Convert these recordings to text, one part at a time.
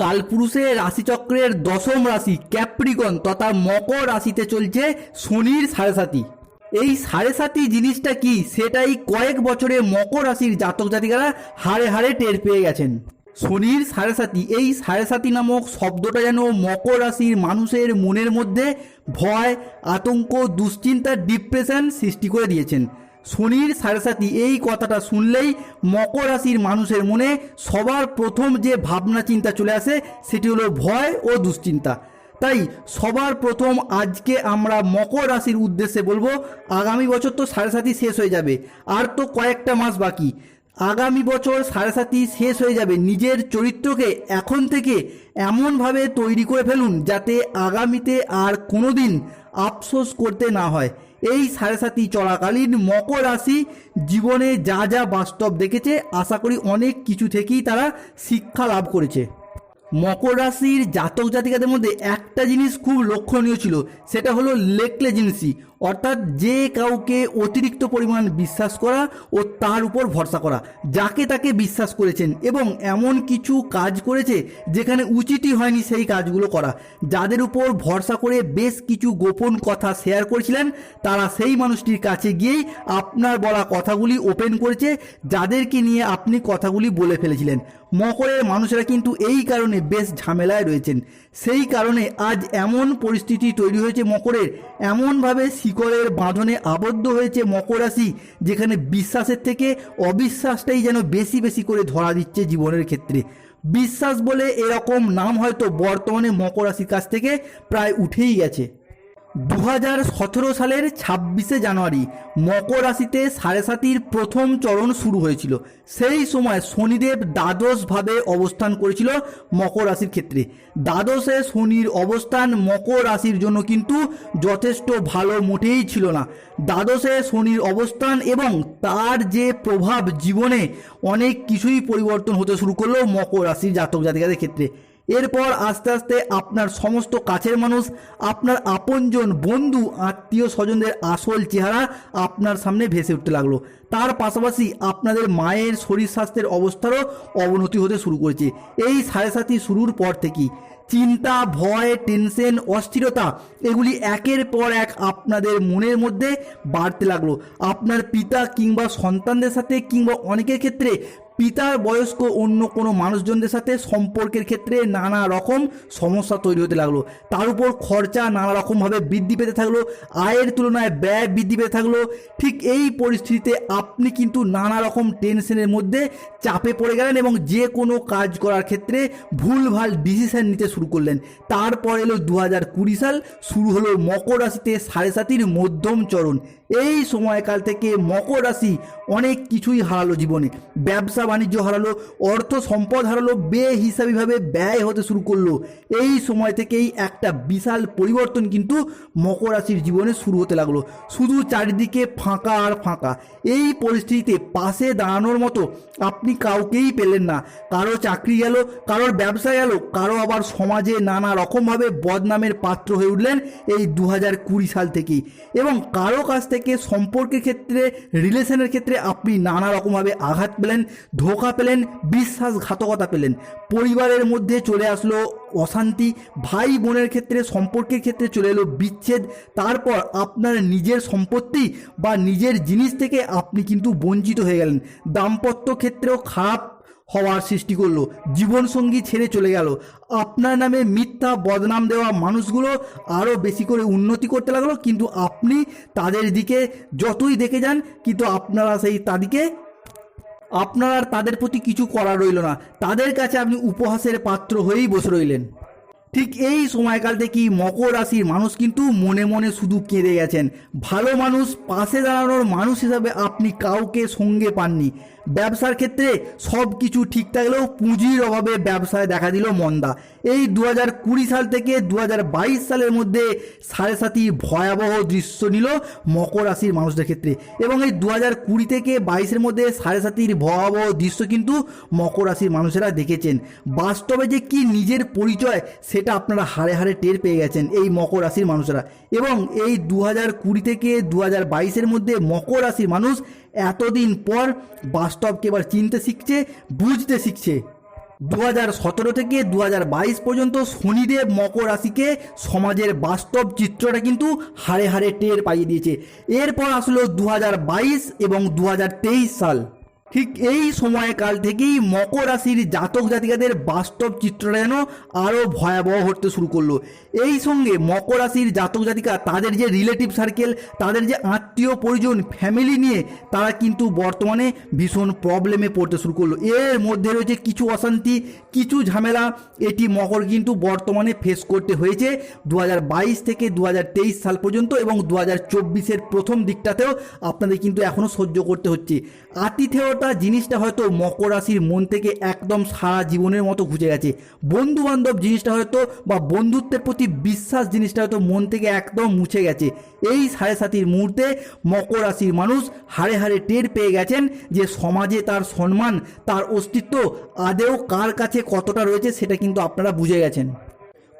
কালপুরুষের রাশিচক্রের দশম রাশি ক্যাপ্রিকন তথা মকর রাশিতে চলছে শনির সাড়ে সাতি এই সাড়ে সাতি জিনিসটা কি? সেটাই কয়েক বছরে মকর রাশির জাতক জাতিকারা হাড়ে হাড়ে টের পেয়ে গেছেন। শনির সাড়ে সাতি এই সাড়ে সাতি নামক শব্দটা যেন মকর রাশির মানুষের মনের মধ্যে ভয়, আতঙ্ক, দুশ্চিন্তা ডিপ্রেশন সৃষ্টি করে দিয়েছেন। শনির সাড়ে সাতি এই কথাটা শুনলেই মকর রাশির মানুষের মনে সবার প্রথম যে ভাবনা চিন্তা চলে আসে, সেটি হলো ভয় ও দুশ্চিন্তা। তাই সবার প্রথম আজকে আমরা মকর রাশির উদ্দেশ্যে বলব, আগামী বছর তো সাড়ে সাতি শেষ হয়ে যাবে, আর তো কয়েকটা মাস বাকি। আগামী বছর সাড়ে সাতি শেষ হয়ে যাবে, নিজের চরিত্রকে এখন থেকে এমনভাবে তৈরি করে ফেলুন, যাতে আগামীতে আর কোনোদিন আফসোস করতে না হয়। এই সাড়ে সাতি চলাকালীন মকর রাশি জীবনে যা যা বাস্তব দেখেছে, আশা করি অনেক কিছু থেকেই তারা শিক্ষা লাভ করেছে। মকর রাশির জাতক জাতিকাদের মধ্যে একটা জিনিস খুব লক্ষণীয় ছিল, সেটা হলো লেকলেজেন্সি। অর্থাৎ যে কাউকে অতিরিক্ত পরিমাণ বিশ্বাস করা ও তার উপর ভরসা করা, যাকে তাকে বিশ্বাস করেছেন এবং এমন কিছু কাজ করেছে যেখানে উচিতই হয়নি সেই কাজগুলো করা। যাদের উপর ভরসা করে বেশ কিছু গোপন কথা শেয়ার করেছিলেন, তারা সেই মানুষটির কাছে গিয়েই আপনার বলা কথাগুলি ওপেন করেছে, যাদেরকে নিয়ে আপনি কথাগুলি বলে ফেলেছিলেন। মকরের মানুষেরা কিন্তু এই কারণে বেশ ঝামেলায় রয়েছেন। সেই কারণে আজ এমন পরিস্থিতি তৈরি হয়েছে মকরের। এমনভাবে শিকড়ের বাঁধনে আবদ্ধ হয়েছে মকর রাশি, যেখানে বিশ্বাসের থেকে অবিশ্বাসটাই যেন বেশি বেশি করে ধরা দিচ্ছে জীবনের ক্ষেত্রে। বিশ্বাস বলে এরকম নাম হয়তো বর্তমানে মকর রাশির কাছ থেকে প্রায় উঠেই গেছে। দু হাজার সতেরো সালের ছাব্বিশে জানুয়ারি মকর রাশিতে সাড়ে সাতির প্রথম চরণ শুরু হয়েছিল। সেই সময় শনিদেব দ্বাদশভাবে অবস্থান করেছিল মকর রাশির ক্ষেত্রে। দ্বাদশে শনির অবস্থান মকর রাশির জন্য কিন্তু যথেষ্ট ভালো মোটেই ছিল না। দ্বাদশে শনির অবস্থান এবং তার যে প্রভাব জীবনে অনেক কিছুই পরিবর্তন হতে শুরু করল মকর রাশির জাতক জাতিকাদের ক্ষেত্রে। এরপর আস্তে আস্তে আপনার সমস্ত কাছের মানুষ, আপনার আপনজন বন্ধু, আত্মীয় স্বজনদের আসল চেহারা আপনার সামনে ভেসে উঠতে লাগল। তার পাশাপাশি আপনাদের মায়ের শরীর স্বাস্থ্যের অবস্থারও অবনতি হতে শুরু করেছে। এই সাড়ে সাতি শুরুর পর থেকেই চিন্তা, ভয়, টেনশন, অস্থিরতা, এগুলি একের পর এক আপনাদের মনের মধ্যে বাড়তে লাগল। আপনার পিতা কিংবা সন্তানদের সাথে কিংবা অনেকের ক্ষেত্রে পিতার বয়স্ক অন্য কোনো মানুষজনদের সাথে সম্পর্কের ক্ষেত্রে নানা রকম সমস্যা তৈরি হতে লাগল। তার উপর খরচা নানা রকমভাবে বৃদ্ধি পেতে থাকল, আয়ের তুলনায় ব্যয় বৃদ্ধি পেতে থাকল। ঠিক এই পরিস্থিতিতে আপনি কিন্তু নানা রকম টেনশনের মধ্যে চাপে পড়ে গেলেন এবং যে কোনো কাজ করার ক্ষেত্রে ভুলভাল ডিসিশন নিতে শুরু করলেন। তারপর এলো দু হাজার কুড়ি সাল, শুরু হলো মকর রাশিতে সাড়ে সাতির মধ্যম চরণ। এই সময়কাল থেকে মকর রাশি অনেক কিছুই হারালো জীবনে। ব্যবসা বাণিজ্য হারালো, অর্থ সম্পদ হারালো, বেহিসাবিভাবে ব্যয় হতে শুরু করল। এই সময় থেকেই একটা বিশাল পরিবর্তন কিন্তু মকর রাশির জীবনে শুরু হতে লাগল। শুধু চারিদিকে ফাঁকা আর ফাঁকা। এই পরিস্থিতিতে পাশে দাঁড়ানোর মতো আপনি কাউকেই পেলেন না। কারও চাকরি গেল, কারোর ব্যবসা গেল, কারও আবার সমাজে নানা রকমভাবে বদনামের পাত্র হয়ে উঠলেন এই দু হাজার কুড়ি সাল থেকেই। এবং কারও কাছ থেকে সম্পর্কের ক্ষেত্রে রিলেশনের ক্ষেত্রে আপনি নানা রকমভাবে আঘাত পেলেন, ধোকা পেলেন, বিশ্বাসঘাতকতা পেলেন। পরিবারের মধ্যে চলে আসলো অশান্তি ভাই বোনের ক্ষেত্রে, সম্পর্কের ক্ষেত্রে চলে এলো বিচ্ছেদ। তারপর আপনার নিজের সম্পত্তি বা নিজের জিনিস থেকে আপনি কিন্তু বঞ্চিত হয়ে গেলেন। দাম্পত্য ক্ষেত্রেও খারাপ হওয়ার সৃষ্টি করল। জীবনসঙ্গী ছেড়ে চলে গেল। আপনার নামে মিথ্যা বদনাম দেওয়া মানুষগুলো আরও বেশি করে উন্নতি করতে লাগল। কিন্তু আপনি তাদের দিকে যতই দেখে যান, কিন্তু আপনারা সেই তাদিকে আপনার আর তাদের প্রতি কিছু করা রইল না। তাদের কাছে আপনি উপহাসের পাত্র হয়েই বসে রইলেন। ঠিক এই সময়কাল থেকেই মকর রাশির মানুষ কিন্তু মনে মনে শুধু কেঁদে গেছেন। ভালো মানুষ পাশে দাঁড়ানোর মানুষ হিসাবে আপনি কাউকে সঙ্গে পাননি। ব্যবসার ক্ষেত্রে সব কিছু ঠিক থাকলেও পুঁজির অভাবে ব্যবসায় দেখা দিল মন্দা। এই দু কুড়ি সাল থেকে দু হাজার বাইশ সালের মধ্যে সাড়ে সাতি ভয়াবহ দৃশ্য নিল মকর রাশির মানুষদের ক্ষেত্রে। এবং এই দু হাজার কুড়ি থেকে বাইশের মধ্যে সাড়ে সাতির ভয়াবহ দৃশ্য কিন্তু মকর রাশির মানুষেরা দেখেছেন। বাস্তবে যে কি নিজের পরিচয়, সেটা আপনারা হারে হারে টের পেয়ে গেছেন এই মকর রাশির মানুষেরা। এবং এই দু হাজার কুড়ি থেকে দু হাজার বাইশের মধ্যে মকর রাশির মানুষ এতদিন পর বাস্তবকে এবার চিনতে শিখছে, বুঝতে শিখছে। দু হাজার সতেরো থেকে দু হাজার বাইশ পর্যন্ত শনিদেব মকর রাশিকে সমাজের বাস্তব চিত্রটা কিন্তু হারে হারে টের পাইয়ে দিয়েছে। এরপর আসলো দু হাজার বাইশ এবং দু হাজার তেইশ সাল। ঠিক এই সময়কাল থেকেই মকর রাশির জাতক জাতিকাদের বাস্তব চিত্রটা যেন আরও ভয়াবহ হতে শুরু করল। এই সঙ্গে মকর রাশির জাতক জাতিকা, তাদের যে রিলেটিভ সার্কেল তাদের যে আত্মীয় পরিজন ফ্যামিলি নিয়ে তারা কিন্তু বর্তমানে ভীষণ প্রবলেমে পড়তে শুরু করল। এর মধ্যে রয়েছে কিছু অশান্তি, কিছু ঝামেলা, এটি মকর কিন্তু বর্তমানে ফেস করতে হয়েছে দু হাজার বাইশ থেকে দু হাজার তেইশ সাল পর্যন্ত এবং দু হাজার প্রথম দিকটাতেও আপনাদের কিন্তু এখনও সহ্য করতে হচ্ছে। আতিথেয়তা জিনিসটা হয়তো মকর রাশির মন থেকে একদম সারা জীবনের মতো ঘুচে গেছে। বন্ধু বান্ধব জিনিসটা হয়তো বা বন্ধুত্বের প্রতি বিশ্বাস জিনিসটা হয়তো মন থেকে একদম মুছে গেছে। এই সাড়ে সাতির মুহূর্তে মকর রাশির মানুষ হারে হারে টের পেয়ে গেছেন যে সমাজে তার সম্মান, তার অস্তিত্ব, আদেও কার কাছে কতটা রয়েছে সেটা কিন্তু আপনারা বুঝে গেছেন।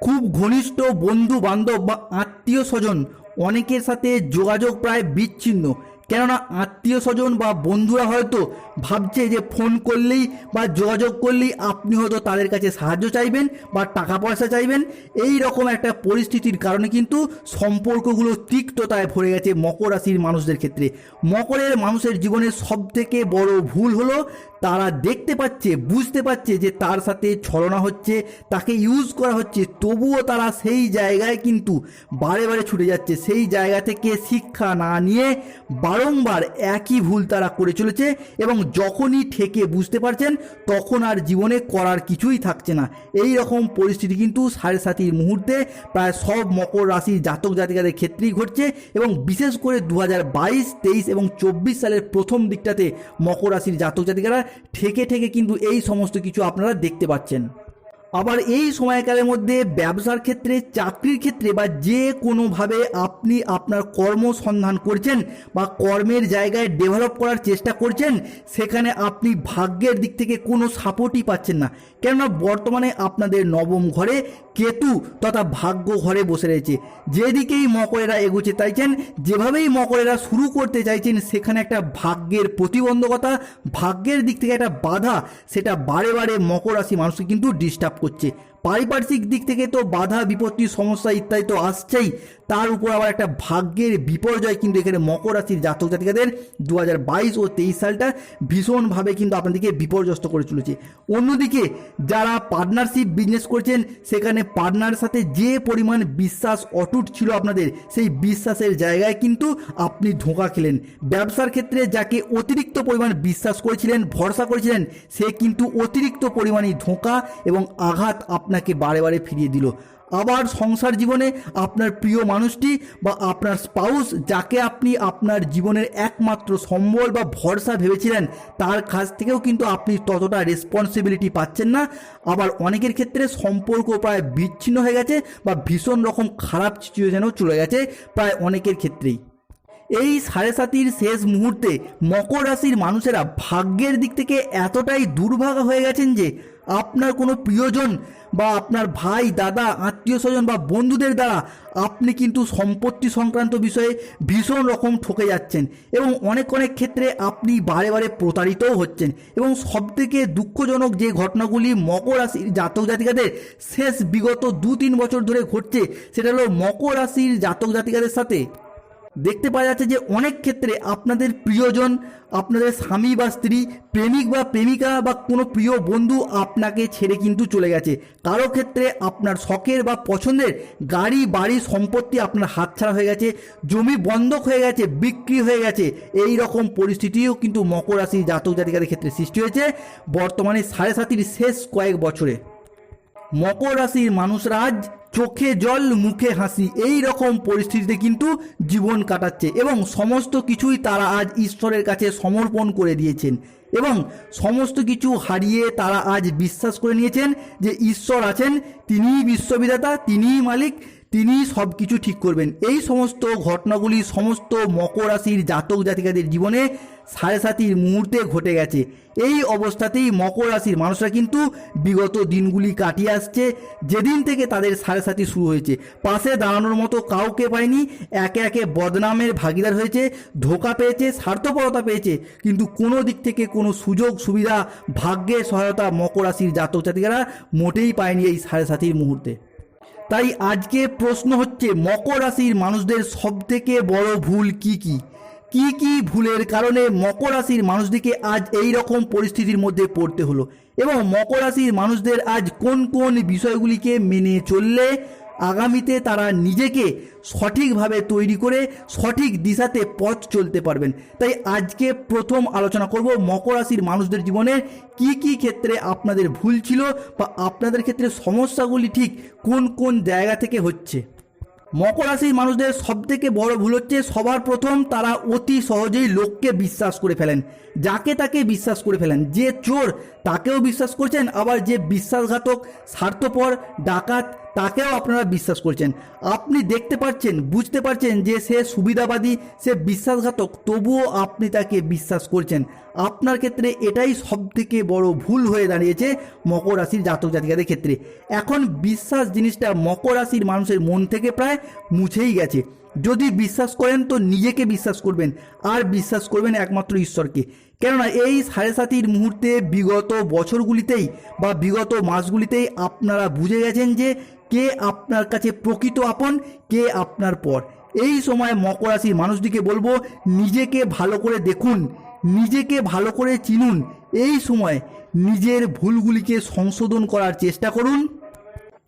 খুব ঘনিষ্ঠ বন্ধু বান্ধব বা আত্মীয় স্বজন অনেকের সাথে যোগাযোগ প্রায় বিচ্ছিন্ন। কেননা আত্মীয় স্বজন বা বন্ধুরা হয়তো ভাবছে যে ফোন করলেই বা যোগাযোগ করলেই আপনি হয়তো তাদের কাছে সাহায্য চাইবেন বা টাকা পয়সা চাইবেন। এই রকম একটা পরিস্থিতির কারণে কিন্তু সম্পর্কগুলো তিক্ততায় ভরে গেছে মকর রাশির মানুষদের ক্ষেত্রে। মকরের মানুষের জীবনের সবথেকে বড় ভুল হলো তারা দেখতে পাচ্ছে, বুঝতে পারছে যে তার সাথে ছলনা হচ্ছে, তাকে ইউজ করা হচ্ছে। তবুও তারা সেই জায়গায় কিন্তু বারে বারে ছুটে যাচ্ছে। সেই জায়গা থেকে শিক্ষা না নিয়ে বারংবার একই ভুল তারা করে চলেছে এবং যখনই ঠেকে বুঝতে পারছেন, তখন আর জীবনে করার কিছুই থাকছে না। এই রকম পরিস্থিতি কিন্তু সাড়ে সাতির মুহূর্তে প্রায় সব মকর রাশির জাতক জাতিকাদের ক্ষেত্রেই ঘটছে এবং বিশেষ করে দু হাজার বাইশ, তেইশ এবং চব্বিশ সালের প্রথম দিকটাতে মকর রাশির জাতক জাতিকারা ঠেকে ঠেকে কিন্তু এই সমস্ত কিছু আপনারা দেখতে পাচ্ছেন। আবার এই সময়কালের মধ্যে ব্যবসার ক্ষেত্রে, চাকরির ক্ষেত্রে বা যে কোনোভাবে আপনি আপনার কর্মসন্ধান করছেন বা কর্মের জায়গায় ডেভেলপ করার চেষ্টা করছেন, সেখানে আপনি ভাগ্যের দিক থেকে কোনো সাপোর্টই পাচ্ছেন না। কেননা বর্তমানে আপনাদের নবম ঘরে কেতু তথা ভাগ্য ঘরে বসে রয়েছে। যেদিকেই মকরেরা এগুচ্ছে চাইছেন যেভাবেই মকরেরা শুরু করতে চাইছেন, সেখানে একটা ভাগ্যের প্রতিবন্ধকতা, ভাগ্যের দিক থেকে একটা বাধা, সেটা বারে বারে মকর রাশি মানুষকে কিন্তু ডিস্টার্ব করছে। পারিপার্শ্বিক দিক থেকে তো বাধা, বিপত্তি, সমস্যা ইত্যাদি তো আসছেই। তার উপর আবার একটা ভাগ্যের বিপর্যয় কিন্তু এখানে মকর রাশির জাতক জাতিকাদের দু হাজার বাইশ ও তেইশ সালটা ভীষণভাবে কিন্তু আপনাদেরকে বিপর্যস্ত করে চলেছে অন্যদিকে যারা পার্টনারশিপ বিজনেস করছেন, সেখানে পার্টনার সাথে যে পরিমাণ বিশ্বাস অটুট ছিল আপনাদের, সেই বিশ্বাসের জায়গায় কিন্তু আপনি ধোঁকা খেলেন। ব্যবসার ক্ষেত্রে যাকে অতিরিক্ত পরিমাণ বিশ্বাস করেছিলেন, ভরসা করেছিলেন, সে কিন্তু অতিরিক্ত পরিমাণে ধোঁকা এবং আঘাত আপনাকে বারে বারে ফিরিয়ে দিল। আবার সংসার জীবনে আপনার প্রিয় মানুষটি বা আপনার স্পাউস যাকে আপনি আপনার জীবনের একমাত্র সম্বল বা ভরসা ভেবেছিলেন, তার কাছ থেকেও কিন্তু আপনি ততটা রেসপন্সিবিলিটি পাচ্ছেন না। আবার অনেকের ক্ষেত্রে সম্পর্ক প্রায় বিচ্ছিন্ন হয়ে গেছে বা ভীষণ রকম খারাপ সিচুয়েশনেও চলে গেছে প্রায় অনেকের ক্ষেত্রেই। এই সাড়ে সাতির শেষ মুহূর্তে মকর রাশির মানুষেরা ভাগ্যের দিক থেকে এতটাই দুর্ভাগা হয়ে গেছেন যে আপনার কোনো প্রিয়জন বা আপনার ভাই, দাদা, আত্মীয় স্বজন বা বন্ধুদের দ্বারা আপনি কিন্তু সম্পত্তি সংক্রান্ত বিষয়ে ভীষণ রকম ঠকে যাচ্ছেন এবং অনেক অনেক ক্ষেত্রে আপনি বারে বারে প্রতারিতও হচ্ছেন এবং সবথেকে দুঃখজনক যে ঘটনাগুলি মকর রাশির জাতক জাতিকাদের শেষ বিগত দু তিন বছর ধরে ঘটছে, সেটা হলো মকর রাশির জাতক জাতিকাদের সাথে দেখতে পাওয়া যাচ্ছে যে অনেক ক্ষেত্রে আপনাদের প্রিয়জন, আপনাদের স্বামী বা স্ত্রী, প্রেমিক বা প্রেমিকা বা কোনো প্রিয় বন্ধু আপনাকে ছেড়ে কিন্তু চলে গেছে। কারও ক্ষেত্রে আপনার শখের বা পছন্দের গাড়ি, বাড়ি, সম্পত্তি আপনার হাতছাড়া হয়ে গেছে, জমি বন্ধক হয়ে গেছে, বিক্রি হয়ে গেছে। এই রকম পরিস্থিতিও কিন্তু মকর রাশির জাতক জাতিকাদের ক্ষেত্রে সৃষ্টি হয়েছে। বর্তমানে সাড়ে সাতির শেষ কয়েক বছরে। মকর রাশির মানুষরা আজ চোখে জল, মুখে হাসি। এই রকম পরিস্থিতিতে কিন্তু জীবন কাটাচ্ছে এবং সমস্ত কিছুই তারা আজ ঈশ্বরের কাছে সমর্পণ করে দিয়েছেন এবং সমস্ত কিছু হারিয়ে তারা আজ বিশ্বাস করে নিয়েছেন যে ঈশ্বর আছেন, তিনিই বিশ্ববিধাতা, তিনিই মালিক তিনি সব কিছু ঠিক করবেন। এই সমস্ত ঘটনাগুলি সমস্ত মকর রাশির জাতক জাতিকাদের জীবনে সাড়ে সাতির মুহূর্তে ঘটে গেছে। এই অবস্থাতেই মকর রাশির মানুষরা কিন্তু বিগত দিনগুলি কাটিয়ে আসছে। যেদিন থেকে তাদের সাড়ে সাতি শুরু হয়েছে। পাশে দাঁড়ানোর মতো কাউকে পায়নি। একে একে বদনামের ভাগিদার হয়েছে, ধোকা পেয়েছে, স্বার্থপরতা পেয়েছে। কিন্তু কোনো দিক থেকে কোনো সুযোগ, সুবিধা ভাগ্যের সহায়তা মকর রাশির জাতক জাতিকারা মোটেই পায়নি এই সাড়ে সাতির মুহূর্তে। তাই আজকে প্রশ্ন হচ্ছে, মকর রাশির মানুষদের সবথেকে বড় ভুল কি কি? কি কি ভুলের কারণে মকর রাশির মানুষদেরকে আজ এই রকম পরিস্থিতির মধ্যে পড়তে হলো? এবং মকর রাশির মানুষদের আজ কোন কোন বিষয়গুলিকে মেনে চললে আগামীতে তারা নিজেকে সঠিকভাবে তৈরি করে সঠিক দিশাতে পথ চলতে পারবেন। তাই আজকে প্রথম আলোচনা করব মকর রাশির মানুষদের জীবনের কি কি ক্ষেত্রে আপনাদের ভুল ছিল বা আপনাদের ক্ষেত্রে সমস্যাগুলি ঠিক কোন কোন জায়গা থেকে হচ্ছে। মকর রাশির মানুষদের সবথেকে বড় ভুল হচ্ছে সবার প্রথম তারা অতি সহজেই লোককে বিশ্বাস করে ফেলেন। যাকে তাকে বিশ্বাস করে ফেলেন, যে চোর তাকেও বিশ্বাস করছেন, আবার যে বিশ্বাসঘাতক, স্বার্থপর, ডাকাত তাকেও আপনারা বিশ্বাস করছেন। আপনি দেখতে পাচ্ছেন, বুঝতে পারছেন যে সে সুবিধাবাদী, সে বিশ্বাসঘাতক, তবুও আপনি তাকে বিশ্বাস করছেন। আপনার ক্ষেত্রে এটাই সব থেকে বড় ভুল হয়ে দাঁড়িয়েছে মকর রাশির জাতক জাতিকাদের ক্ষেত্রে। এখন বিশ্বাস জিনিসটা মকর রাশির মানুষের মন থেকে প্রায় মুছেই গেছে। যদি বিশ্বাস করেন তো নিজেকে বিশ্বাস করবেন, আর বিশ্বাস করবেন একমাত্র ঈশ্বরকে। কেননা এই সাড়ে সাতির মুহূর্তে বিগত বছরগুলিতেই বা বিগত মাসগুলিতেই আপনারা বুঝে গেছেন যে কে আপনার কাছে প্রকৃত আপন, কে আপনার পর। এই সময় মকর রাশির মানুষটিকে বলব, নিজেকে ভালো করে দেখুন, নিজেকে ভালো করে চিনুন। এই সময় নিজের ভুলগুলিকে সংশোধন করার চেষ্টা করুন।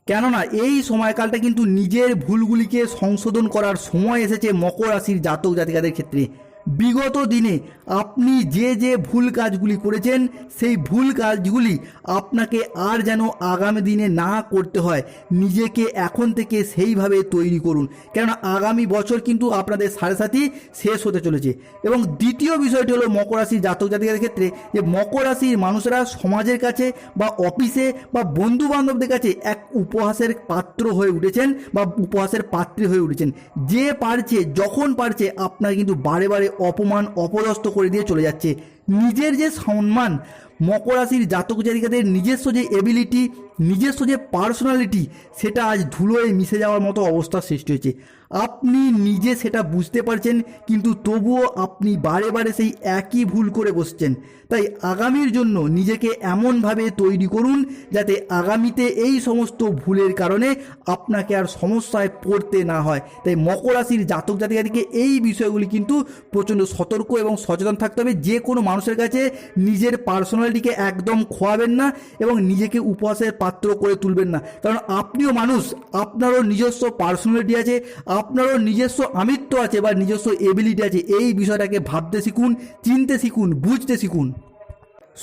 কেননা এই সময়কালটা কিন্তু নিজের ভুলগুলিকে সংশোধন করার সময় এসেছে মকর রাশির জাতক জাতিকাদের ক্ষেত্রে। বিগত দিনে আপনি যে যে ভুল কাজগুলি করেছেন, সেই ভুল কাজগুলি আপনাকে আর যেন আগামী দিনে না করতে হয়, নিজেকে এখন থেকে সেইভাবে তৈরি করুন। কেননা আগামী বছর কিন্তু আপনাদের সাড়ে সাথী শেষ হতে চলেছে। এবং দ্বিতীয় বিষয়টি হলো মকর রাশির জাতক জাতিকাদের ক্ষেত্রে যে মকর রাশির মানুষরা সমাজের কাছে বা অফিসে বা বন্ধু বান্ধবদের কাছে এক উপহাসের পাত্র হয়ে উঠেছেন বা উপহাসের পাত্রী হয়ে উঠেছেন। যে পারছে, যখন পারছে আপনার কিন্তু বারে বারে অপমান অপদস্থ করে দিয়ে চলে যাচ্ছে। নিজের যে সম্মান, মকর রাশির জাতক জাতিকাদের নিজস্ব যে এবিলিটি নিজস্ব যে পার্সোনালিটি সেটা আজ ধুলোয় মিশে যাওয়ার মতো অবস্থা সৃষ্টি হয়েছে। আপনি নিজে সেটা বুঝতে পারছেন, কিন্তু তবুও আপনি বারে বারে সেই একই ভুল করে বসছেন। তাই আগামীর জন্য নিজেকে এমনভাবে তৈরি করুন, যাতে আগামীতে এই সমস্ত ভুলের কারণে আপনাকে আর সমস্যায় পড়তে না হয়। তাই মকর রাশির জাতক জাতিকাদিকে এই বিষয়গুলি কিন্তু প্রচণ্ড সতর্ক এবং সচেতন থাকতে হবে। যে কোনো মানুষের কাছে নিজের পার্সোনালিটিকে একদম খোয়াবেন না এবং নিজেকে উপহাসের পাত্র করে তুলবেন না। কারণ আপনিও মানুষ, আপনারও নিজস্ব পার্সোনালিটি আছে, আপনারও নিজস্ব আমিত্ব আছে বা নিজস্ব এবিলিটি আছে। এই বিষয়টাকে ভাবতে শিখুন, চিনতে শিখুন, বুঝতে শিখুন।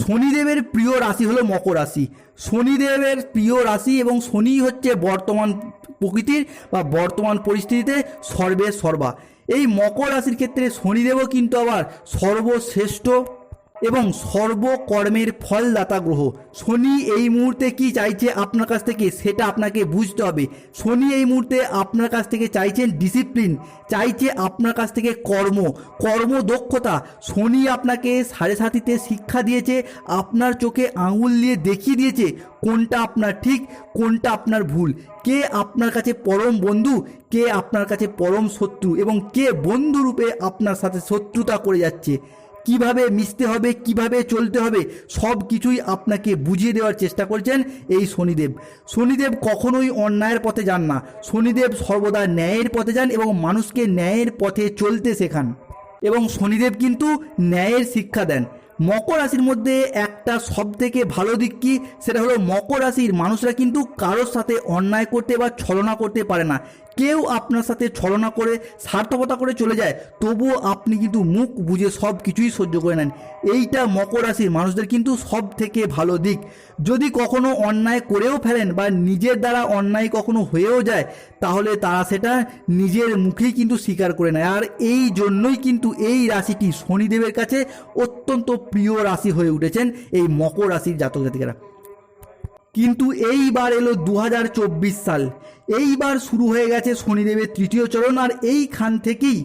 শনিদেবের প্রিয় রাশি হলো মকর রাশি। শনিদেবের প্রিয় রাশি এবং শনি হচ্ছে বর্তমান প্রকৃতির বা বর্তমান পরিস্থিতিতে সর্বে সর্বা। এই মকর রাশির ক্ষেত্রে শনিদেবও কিন্তু আবার সর্বশ্রেষ্ঠ। এবং সর্বকর্মের ফলদাতা গ্রহ। শনি এই মুহূর্তে কি চাইছে আপনার কাছ থেকে, সেটা আপনাকে বুঝতে হবে। শনি এই মুহূর্তে আপনার কাছ থেকে চাইছেন ডিসিপ্লিন চাইছে আপনার কাছ থেকে কর্ম কর্মদক্ষতা শনি আপনাকে সাড়ে সাতিতে শিক্ষা দিয়েছে, আপনার চোখে আঙুল দিয়ে দেখিয়ে দিয়েছে কোনটা আপনার ঠিক, কোনটা আপনার ভুল। কে আপনার কাছে পরম বন্ধু, কে আপনার কাছে পরম শত্রু, এবং কে বন্ধুরূপে আপনার সাথে শত্রুতা করে যাচ্ছে। কীভাবে মিশতে হবে, কীভাবে চলতে হবে, সব কিছুই আপনাকে বুঝিয়ে দেওয়ার চেষ্টা করছেন এই শনিদেব। শনিদেব কখনোই অন্যায়ের পথে যান না। শনিদেব সর্বদা ন্যায়ের পথে যান এবং মানুষকে ন্যায়ের পথে চলতে শেখান। এবং শনিদেব কিন্তু ন্যায়ের শিক্ষা দেন। মকর রাশির মধ্যে একটা সব থেকে ভালো দিক কি? সেটা হলো মকর রাশির মানুষরা কিন্তু কারোর সাথে অন্যায় করতে বা ছলনা করতে পারে না। কেউ আপনার সাথে ছলনা করে স্বার্থপরতা করে চলে যায়, তবুও আপনি কিন্তু মুখ বুঝে সব কিছুই সহ্য করে নেন। এইটা মকর রাশির মানুষদের কিন্তু সব থেকে ভালো দিক। যদি কখনো অন্যায় করেও ফেলেন বা নিজের দ্বারা অন্যায় কখনো হয়েও যায়, তাহলে তারা সেটা নিজের মুখেই কিন্তু স্বীকার করে নেয়। আর এই জন্যই কিন্তু এই রাশিটি শনিদেবের কাছে অত্যন্ত প্রিয় রাশি হয়ে উঠেছেন এই মকর রাশির জাতক জাতিকারা। কিন্তু এইবার এলো দু হাজার চব্বিশ সাল। এইবার শুরু হয়ে গেছে শনিদেবের তৃতীয় চরণ আর এইখান থেকেই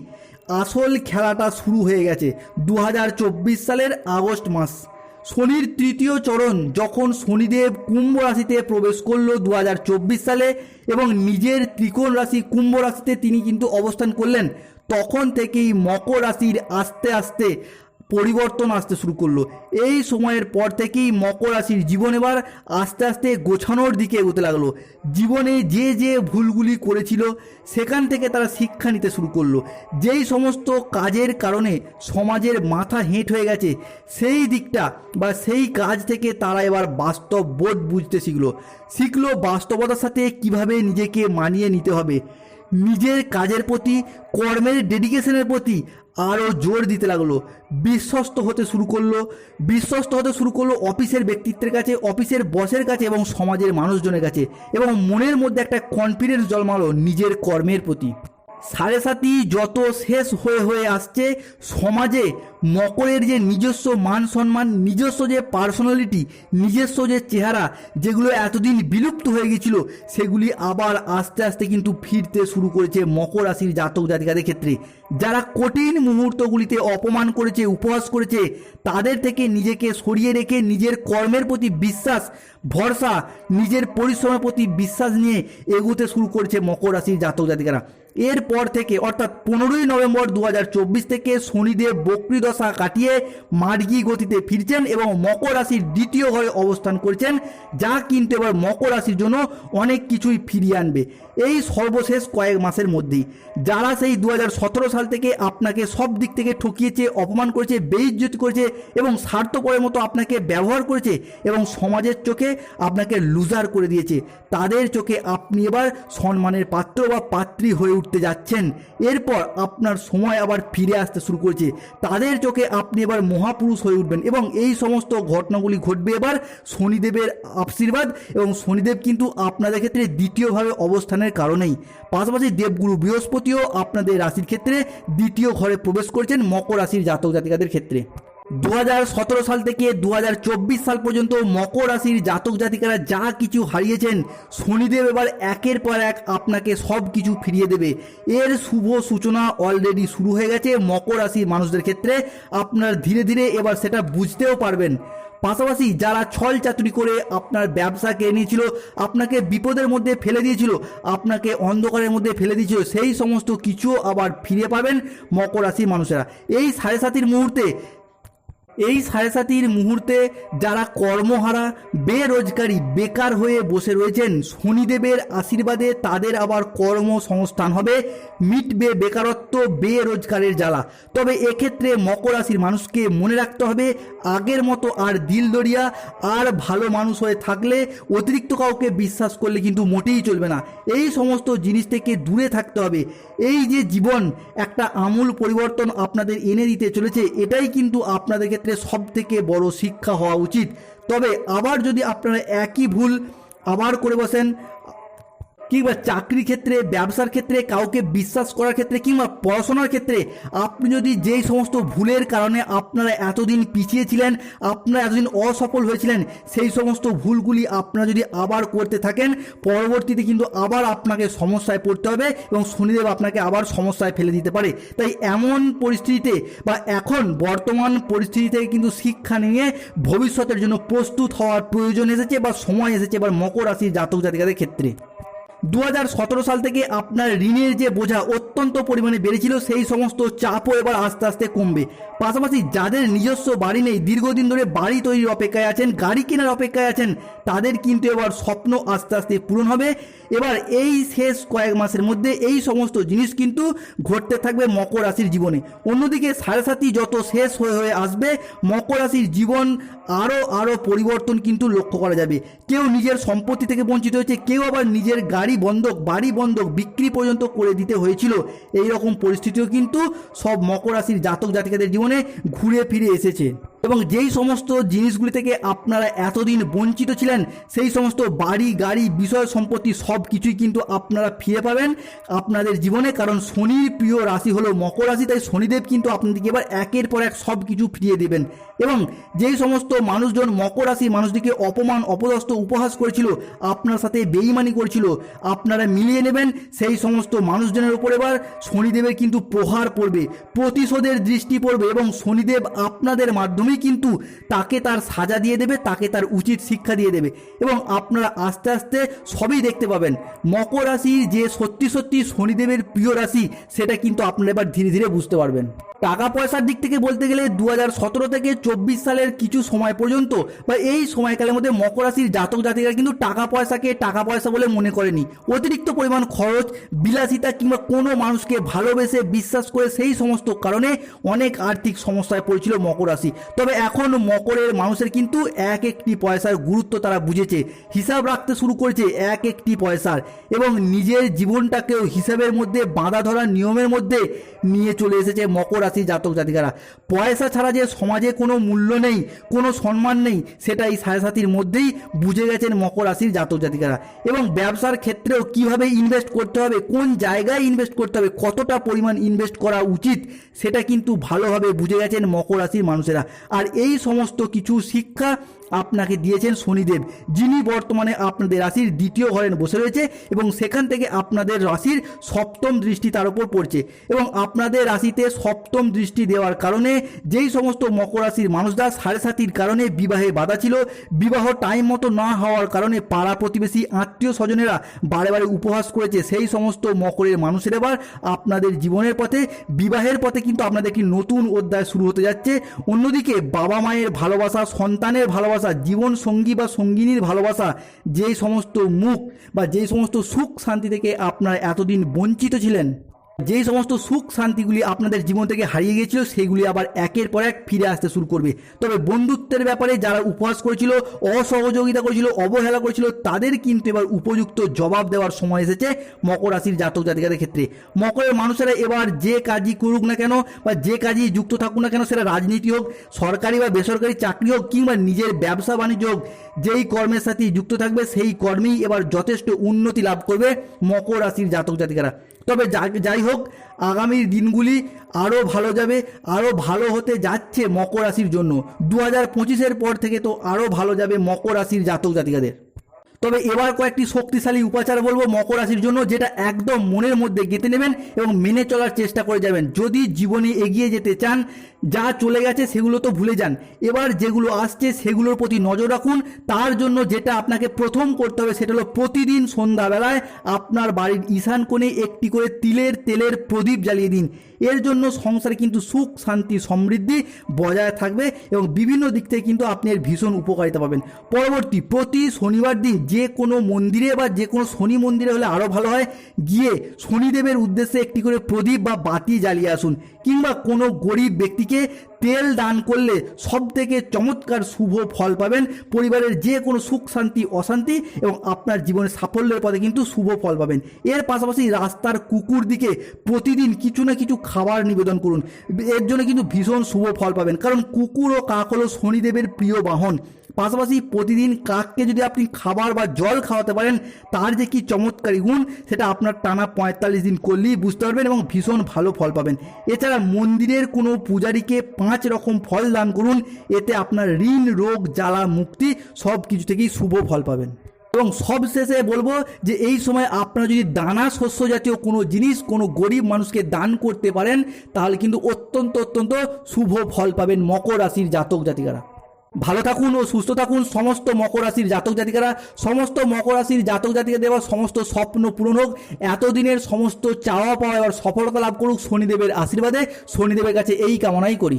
আসল খেলাটা শুরু হয়ে গেছে দু হাজার চব্বিশ সালের আগস্ট মাস। শনির তৃতীয় চরণ যখন শনিদেব কুম্ভ রাশিতে প্রবেশ করল দু হাজার চব্বিশ সালে এবং নিজের ত্রিকোণ রাশি কুম্ভ রাশিতে তিনি কিন্তু অবস্থান করলেন, তখন থেকেই মকর রাশির আস্তে আস্তে পরিবর্তন আসতে শুরু করল। এই সময়ের পর থেকেই মকর রাশির জীবন এবার আস্তে আস্তে গোছানোর দিকে এগোতে লাগল। জীবনে যে যে ভুলগুলি করেছিল, সেখান থেকে তারা শিক্ষা নিতে শুরু করল। যেই সমস্ত কাজের কারণে সমাজের মাথা হেঁট হয়ে গেছে, সেই দিকটা বা সেই কাজ থেকে তারা এবার বাস্তব বোধ বুঝতে শিখলো। শিখলো বাস্তবতার সাথে কীভাবে নিজেকে মানিয়ে নিতে হবে। নিজের কাজের প্রতি, কর্মের ডেডিকেশনের প্রতি আরও জোর দিতে লাগল। বিশ্বস্ত হতে শুরু করল। বিশ্বস্ত হতে শুরু করল অফিসের ব্যক্তিত্বের কাছে, অফিসের বসের কাছে এবং সমাজের মানুষজনের কাছে এবং মনের মধ্যে একটা কনফিডেন্স জন্মালো নিজের কর্মের প্রতি। সাড়ে সাতি যত শেষ হয়ে হয়ে আসছে, সমাজে মকরের যে নিজস্ব মান সম্মান, নিজস্ব যে পার্সোনালিটি নিজস্ব যে চেহারা, যেগুলো এতদিন বিলুপ্ত হয়ে গেছিল, সেগুলি আবার আস্তে আস্তে কিন্তু ফিরতে শুরু করেছে মকর রাশির জাতক জাতিকাদের ক্ষেত্রে। যারা কঠিন মুহূর্তগুলিতে অপমান করেছে, উপহাস করেছে, তাদের থেকে নিজেকে সরিয়ে রেখে নিজের কর্মের প্রতি বিশ্বাস, ভরসা, নিজের পরিশ্রমের প্রতি বিশ্বাস নিয়ে এগোতে শুরু করেছে মকর রাশির জাতক জাতিকারা। এরপর থেকে, অর্থাৎ পনেরোই নভেম্বর দু হাজার চব্বিশ থেকে শনিদেব বক্রী দশা কাটিয়ে মার্গী গতিতে ফিরছেন এবং মকর রাশির দ্বিতীয় ঘরে অবস্থান করছেন, যা কিন্তু এবার মকর রাশির জন্য অনেক কিছুই ফিরিয়ে আনবে। এই সর্বশেষ কয়েক মাসের মধ্যেই। যারা সেই দু হাজার সতেরো সাল থেকে আপনাকে সব দিক থেকে ঠকিয়েছে, অপমান করেছে, বেইজ্জতি করেছে এবং স্বার্থপরের মতো আপনাকে ব্যবহার করেছে এবং সমাজের চোখে আপনাকে লুজার করে দিয়েছে, তাদের চোখে আপনি এবার সম্মানের পাত্র বা পাত্রী হয়ে উঠতে যাচ্ছেন, এরপর আপনার সময় আবার ফিরে আসতে শুরু করেছে। তাদের চোখে আপনি এবার মহাপুরুষ হয়ে উঠবেন এবং এই সমস্ত ঘটনাগুলি ঘটবে এবার শনিদেবের আশীর্বাদ এবং শনিদেব কিন্তু আপনাদের ক্ষেত্রে দ্বিতীয়ভাবে অবস্থানের কারণেই। পাশাপাশি দেবগুরু বৃহস্পতিও আপনাদের রাশির ক্ষেত্রে দ্বিতীয় ঘরে প্রবেশ করেছেন মকর রাশির জাতক জাতিকাদের ক্ষেত্রে। দু হাজার সতেরো সাল থেকে দু হাজার চব্বিশ সাল পর্যন্ত মকর রাশির জাতক জাতিকারা যা কিছু হারিয়েছেন, শনিদেব এবার একের পর এক আপনাকে সব কিছু ফিরিয়ে দেবে। এর শুভ সূচনা অলরেডি শুরু হয়ে গেছে মকর রাশির মানুষদের ক্ষেত্রে। আপনার ধীরে ধীরে এবার সেটা বুঝতেও পারবেন। পাশাপাশি যারা ছল চাতুরি করে আপনার ব্যবসা কেড়ে নিয়েছিল আপনাকে বিপদের মধ্যে ফেলে দিয়েছিল, আপনাকে অন্ধকারের মধ্যে ফেলে দিয়েছিল, সেই সমস্ত কিছু আবার ফিরে পাবেন মকর রাশির মানুষেরা। এই সাড়ে সাতির মুহূর্তে এই সাড়ে সাতির মুহূর্তে যারা কর্মহারা, বেরোজগারি, বেকার হয়ে বসে রয়েছেন, শনিদেবের আশীর্বাদে তাদের আবার কর্মসংস্থান হবে। মিটবে বেকারত্ব, বেরোজগারের জ্বালা। তবে এক্ষেত্রে মকর রাশির মানুষকে মনে রাখতে হবে, আগের মতো আর দিল দরিয়া, আর ভালো মানুষ হয়ে থাকলে অতিরিক্ত কাউকে বিশ্বাস করলে কিন্তু মোটেই চলবে না। এই সমস্ত জিনিস থেকে দূরে থাকতে হবে। এই যে জীবন, একটা আমূল পরিবর্তন আপনাদের এনে দিতে চলেছে, এটাই কিন্তু আপনাদের ক্ষেত্রে সব থেকে বড় শিক্ষা হওয়া উচিত। তবে আবার যদি আপনারা একই ভুল আবার করে বসেন কিংবা চাকরি ক্ষেত্রে, ব্যবসার ক্ষেত্রে, কাউকে বিশ্বাস করার ক্ষেত্রে কিংবা পড়াশোনার ক্ষেত্রে, আপনি যদি যেই সমস্ত ভুলের কারণে আপনারা এতদিন পিছিয়ে ছিলেন, আপনারা এতদিন অসফল হয়েছিলেন, সেই সমস্ত ভুলগুলি আপনারা যদি আবার করতে থাকেন, পরবর্তীতে কিন্তু আবার আপনাকে সমস্যায় পড়তে হবে এবং শনিদেব আপনাকে আবার সমস্যায় ফেলে দিতে পারে। তাই এমন পরিস্থিতিতে বা এখন বর্তমান পরিস্থিতি থেকে কিন্তু শিক্ষা নিয়ে ভবিষ্যতের জন্য প্রস্তুত হওয়ার প্রয়োজন এসেছে বা সময় এসেছে এবার মকর রাশির জাতক জাতিকাদের ক্ষেত্রে। দু হাজার সতেরো সাল থেকে আপনার ঋণের যে বোঝা অত্যন্ত পরিমাণে বেড়েছিল, সেই সমস্ত চাপও এবার আস্তে আস্তে কমবে। পাশাপাশি যাদের নিজস্ব বাড়ি নেই, দীর্ঘদিন ধরে বাড়ি তৈরির অপেক্ষায় আছেন, গাড়ি কেনার অপেক্ষায় আছেন তাদের কিন্তু এবার স্বপ্ন আস্তে আস্তে পূরণ হবে। এবার এই শেষ কয়েক মাসের মধ্যে এই সমস্ত জিনিস কিন্তু ঘটতে থাকবে মকর রাশির জীবনে। অন্যদিকে সাড়ে সাতি যত শেষ হয়ে হয়ে আসবে, মকর রাশির জীবন আরও আরও পরিবর্তন কিন্তু লক্ষ্য করা যাবে। কেউ নিজের সম্পত্তি থেকে বঞ্চিত হয়েছে, কেউ আবার নিজের গাড়ি বন্ধক, বাড়ি বন্ধক বিক্রি পর্যন্ত করে দিতে হয়েছিল। এই রকম পরিস্থিতিও কিন্তু সব মকর রাশির জাতক জাতিকাদের জীবনে ঘুরে ফিরে এসেছে। এবং যেই সমস্ত জিনিসগুলি থেকে আপনারা এতদিন বঞ্চিত ছিলেন, সেই সমস্ত বাড়ি, গাড়ি, বিষয় সম্পত্তি সব কিছুই কিন্তু আপনারা ফিরে পাবেন আপনাদের জীবনে। কারণ শনির প্রিয় রাশি হলো মকর রাশি, তাই শনিদেব কিন্তু আপনাদেরকে এবার একের পর এক সব কিছু ফিরিয়ে দেবেন। এবং যেই সমস্ত মানুষজন মকর রাশি, মানুষটিকে অপমান, অপদস্থ উপহাস করেছিল, আপনার সাথে বেইমানি করেছিল, আপনারা মিলিয়ে নেবেন। সেই সমস্ত মানুষজনের উপর এবার শনিদেবের কিন্তু প্রহার পড়বে, প্রতিশোধের দৃষ্টি পড়বে এবং শনিদেব আপনাদের মাধ্যমেই কিন্তু তাকে তার সাজা দিয়ে দেবে, তাকে তার উচিত শিক্ষা দিয়ে দেবে। এবং আপনারা আস্তে আস্তে সবই দেখতে পাবেন। মকর রাশি যে সত্যি সত্যি শনিদেবের প্রিয় রাশি, সেটা কিন্তু আপনারা এবার ধীরে ধীরে বুঝতে পারবেন। টাকা পয়সার দিক থেকে বলতে গেলে দু থেকে চব্বিশ সালের কিছু সময় পর্যন্ত বা এই সময়কালের মধ্যে মকর রাশির জাতক জাতিকারা কিন্তু টাকা পয়সাকে টাকা পয়সা বলে মনে করেনি। অতিরিক্ত পরিমাণ খরচ, বিলাসিতা কিংবা কোনো মানুষকে ভালোবেসে বিশ্বাস করে সেই সমস্ত কারণে অনেক আর্থিক সমস্যায় পড়েছিল মকর রাশি। তবে এখন মকরের মানুষের কিন্তু এক একটি পয়সার গুরুত্ব তারা বুঝেছে, হিসাব রাখতে শুরু করেছে এক একটি পয়সার এবং নিজের জীবনটাকেও হিসাবের মধ্যে বাঁধা ধরা নিয়মের মধ্যে নিয়ে চলে এসেছে মকর রাশি জাতক জাতিকারা। পয়সা ছাড়া যে সমাজে কোনো মূল্য নেই, কোনো সম্মান নেই সেটা এই সাড়ে সাতির মধ্যেই বুঝে গেছেন মকর রাশির জাতক জাতিকারা। এবং ব্যবসার ক্ষেত্রেও কীভাবে ইনভেস্ট করতে হবে, কোন জায়গায় ইনভেস্ট করতে হবে, কতটা পরিমাণ ইনভেস্ট করা উচিত, সেটা কিন্তু ভালোভাবে বুঝে গেছেন মকর রাশির মানুষেরা। আর এই সমস্ত কিছু শিক্ষা আপনাকে দিয়েছেন শনিদেব, যিনি বর্তমানে আপনাদের রাশির দ্বিতীয় ঘরে বসে রয়েছে এবং সেখান থেকে আপনাদের রাশির সপ্তম দৃষ্টি তার উপর পড়ছে এবং আপনাদের রাশিতে সপ্তম দৃষ্টি দেওয়ার কারণে যেই সমস্ত মকর রাশির মানুষরা সাড়ে সাতির কারণে বিবাহে বাধা ছিল, বিবাহ টাইম মতো না হওয়ার কারণে পাড়া প্রতিবেশী, আত্মীয় স্বজনেরা বারে বারে উপহাস করেছে। সেই সমস্ত মকরের মানুষের এবার আপনাদের জীবনের পথে, বিবাহের পথে কিন্তু আপনাদের একটি নতুন অধ্যায় শুরু হতে যাচ্ছে। অন্যদিকে বাবা মায়ের ভালোবাসা, সন্তানের ভালোবাসা জীবন সঙ্গী বা সঙ্গিনীর ভালোবাসা যে সমস্ত মুখ বা যে সমস্ত সুখ শান্তি থেকে আপনারা এতদিন বঞ্চিত ছিলেন। যেই সমস্ত সুখ শান্তিগুলি আপনাদের জীবন থেকে হারিয়ে গিয়েছিল সেগুলি আবার একের পর এক ফিরে আসতে শুরু করবে। তবে বন্ধুত্বের ব্যাপারে যারা উপহাস করেছিল, অসহযোগিতা করেছিল, অবহেলা করেছিল, তাদের কিন্তু এবার উপযুক্ত জবাব দেওয়ার সময় এসেছে মকর রাশির জাতক জাতিকাদের ক্ষেত্রে। মকরের মানুষেরা এবার যে কাজই করুক না কেন, বা যে কাজই যুক্ত থাকুক না কেন, সেটা রাজনীতি হোক, সরকারি বা বেসরকারি চাকরি হোক, কিংবা নিজের ব্যবসা বাণিজ্য হোক, যেই কর্মের সাথে যুক্ত থাকবে, সেই কর্মেই এবার যথেষ্ট উন্নতি লাভ করবে মকর রাশির জাতক জাতিকারা। তবে যাই হোক, আগামী দিনগুলি আরও ভালো যাবে, আরও ভালো হতে যাচ্ছে মকর রাশির জন্য। দু হাজার পঁচিশের পর থেকে তো আরও ভালো যাবে মকর রাশির জাতক জাতিকাদের তবে এবার কয়েকটি শক্তিশালী উপাচার বলব মকর রাশির জন্য, যেটা একদম মনের মধ্যে গেঁথে নেবেন এবং মেনে চলার চেষ্টা করে যাবেন। যদি জীবনে এগিয়ে যেতে চান, যা চলে গেছে সেগুলো তো ভুলে যান। এবার যেগুলো আসছে সেগুলোর প্রতি নজর রাখুন। তার জন্য যেটা আপনাকে প্রথম করতে হবে সেটা হলো প্রতিদিন সন্ধ্যাবেলায় আপনার বাড়ির ঈশান কোণে একটি করে তিলের তেলের প্রদীপ জ্বালিয়ে দিন। এর জন্য সংসারে কিন্তু সুখ, শান্তি, সমৃদ্ধি বজায় থাকবে এবং বিভিন্ন দিক থেকে কিন্তু আপনি এর ভীষণ উপকারিতা পাবেন। পরবর্তী, প্রতি শনিবার দিন যে কোনো মন্দিরে বা যে কোনো শনি মন্দিরে হলে আরও ভালো হয়। গিয়ে শনিদেবের উদ্দেশ্যে একটি করে প্রদীপ বা বাতি জ্বালিয়ে আসুন। কিংবা কোনো গরিব ব্যক্তিকে তেল দান করলে সব থেকে চমৎকার শুভ ফল পাবেন পরিবারের যে কোনো সুখ, শান্তি, অশান্তি এবং আপনার জীবনের সাফল্যের পথে কিন্তু শুভ ফল পাবেন। এর পাশাপাশি রাস্তার কুকুর দিকে প্রতিদিন কিছু না কিছু খাবার নিবেদন করুন। এর জন্য কিন্তু ভীষণ শুভ ফল পাবেন। কারণ কুকুর ও কাক হলো শনিদেবের প্রিয় বাহন। পাশাপাশি প্রতিদিন কাককে যদি আপনি খাবার বা জল খাওয়াতে পারেন, তার যে কি চমৎকারী গুণ, সেটা আপনার টানা পঁয়তাল্লিশ দিন করলেই বুঝতে পারবেন এবং ভীষণ ভালো ফল পাবেন। এছাড়া মন্দিরের কোনো পূজারীকে পাঁচ রকম ফল দান করুন, এতে আপনার ঋণ, রোগ, জ্বালা, মুক্তি সব কিছু থেকেই শুভ ফল পাবেন। এবং সবশেষে বলব যে এই সময় আপনারা যদি দানা শস্য জাতীয় কোনো জিনিস, কোনো গরিব মানুষকে দান করতে পারেন, তাহলে কিন্তু অত্যন্ত অত্যন্ত শুভ ফল পাবেন মকর রাশির জাতক জাতিকারা। ভালো থাকুন ও সুস্থ থাকুন, সমস্ত মকর রাশির জাতক জাতিকারা। সমস্ত মকর রাশির জাতক জাতিকা দেওয়া সমস্ত স্বপ্ন পূরণ হোক। এতদিনের সমস্ত চাওয়া পাওয়া এবার সফলতা লাভ করুক শনিদেবের আশীর্বাদে। শনিদেবের কাছে এই কামনাই করি।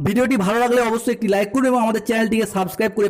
ভিডিওটি ভালো লাগলে অবশ্যই একটি লাইক করুন এবং আমাদের চ্যানেলটিকে সাবস্ক্রাইব করে